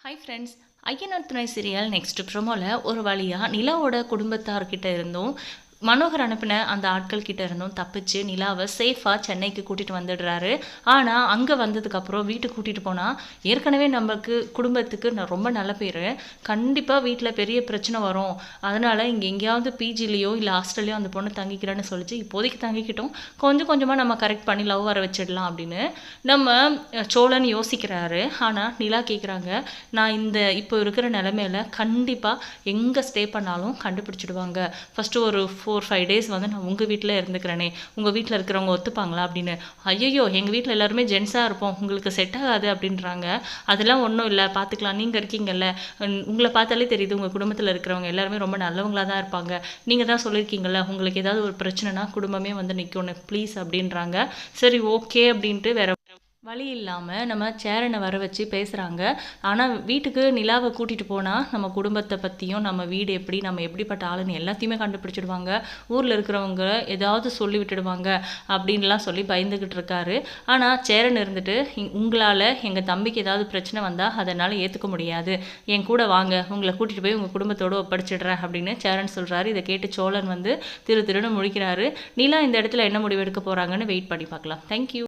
Hi friends Ayyanar துணை serial next ப்ரோமோவில் ஒரு வழியாக நிலாவோட குடும்பத்தார்கிட்ட இருந்தும் மனோகர் அனுப்பின அந்த ஆட்கள் கிட்ட இருந்தும் தப்பிச்சு நிலாவை சேஃபாக சென்னைக்கு கூட்டிகிட்டு வந்துடுறாரு. ஆனால் அங்கே வந்ததுக்கப்புறம் வீட்டுக்கு கூட்டிகிட்டு போனால் ஏற்கனவே நமக்கு குடும்பத்துக்கு நான் ரொம்ப நல்ல பேர். கண்டிப்பாக வீட்டில் பெரிய பிரச்சனை வரும். அதனால் இங்கே எங்கேயாவது பிஜிலேயோ இல்லை ஹாஸ்டல்லையோ அந்த பொண்ணு தங்கிக்கிறேன்னு சொல்லிச்சு இப்போதைக்கு தங்கிக்கிட்டோம். கொஞ்சம் கொஞ்சமாக நம்ம கரெக்ட் பண்ணி லவ் வர வச்சிடலாம் அப்படின்னு நம்ம சோழன் யோசிக்கிறாரு. ஆனால் நிலா கேட்குறாங்க நான் இந்த இப்போ இருக்கிற நிலமையில கண்டிப்பாக எங்கே ஸ்டே பண்ணாலும் கண்டுபிடிச்சிடுவாங்க. ஃபஸ்ட்டு ஒரு ஃபோர் ஃபைவ் டேஸ் வந்து நான் உங்கள் வீட்டில் இருந்துக்கிறேனே. உங்கள் வீட்டில் இருக்கிறவங்க ஒத்துப்பாங்களா அப்படின்னு. ஐயோ எங்கள் வீட்டில் எல்லாருமே ஜென்ஸாக இருப்போம். உங்களுக்கு செட் ஆகாது அப்படின்றாங்க. அதெல்லாம் ஒன்றும் இல்லை. பார்த்துக்கலாம் நீங்கள் இருக்கீங்கல்ல. உங்களை பார்த்தாலே தெரியுது. உங்கள் குடும்பத்தில் இருக்கிறவங்க எல்லாருமே ரொம்ப நல்லவங்களாக தான் இருப்பாங்க. நீங்கள் தான் சொல்லியிருக்கீங்கல்ல உங்களுக்கு ஏதாவது ஒரு பிரச்சனைனா குடும்பமே வந்து நிற்கணும் ப்ளீஸ் அப்படின்றாங்க. சரி ஓகே அப்படின்ட்டு வேற வழி இல்லாமல் நம்ம சேரனை வர வச்சு பேசுகிறாங்க ஆனால் வீட்டுக்கு நிலாவை கூட்டிகிட்டு போனால் நம்ம குடும்பத்தை பற்றியும் நம்ம வீடு எப்படி நம்ம எப்படிப்பட்ட ஆளுன்னு எல்லாத்தையுமே கண்டுபிடிச்சிடுவாங்க. ஊரில் இருக்கிறவங்க ஏதாவது சொல்லி விட்டுடுவாங்க அப்படின்லாம் சொல்லி பயந்துக்கிட்டு இருக்காரு. ஆனால் சேரன் இருந்துட்டு உங்களால் எங்கள் தம்பிக்கு ஏதாவது பிரச்சனை வந்தால் அதனால் ஏற்றுக்க முடியாது. என் கூட வாங்க உங்களை கூட்டிகிட்டு போய் உங்கள் குடும்பத்தோடு ஒப்படைச்சிடுறேன் அப்படின்னு சேரன் சொல்கிறாரு இதை கேட்டு சோழன் வந்து திரு திருன்னு முழிக்கிறாரு. நிலா இந்த இடத்துல என்ன முடிவு எடுக்க போகிறாங்கன்னு வெயிட் பண்ணி பார்க்கலாம். தேங்க்யூ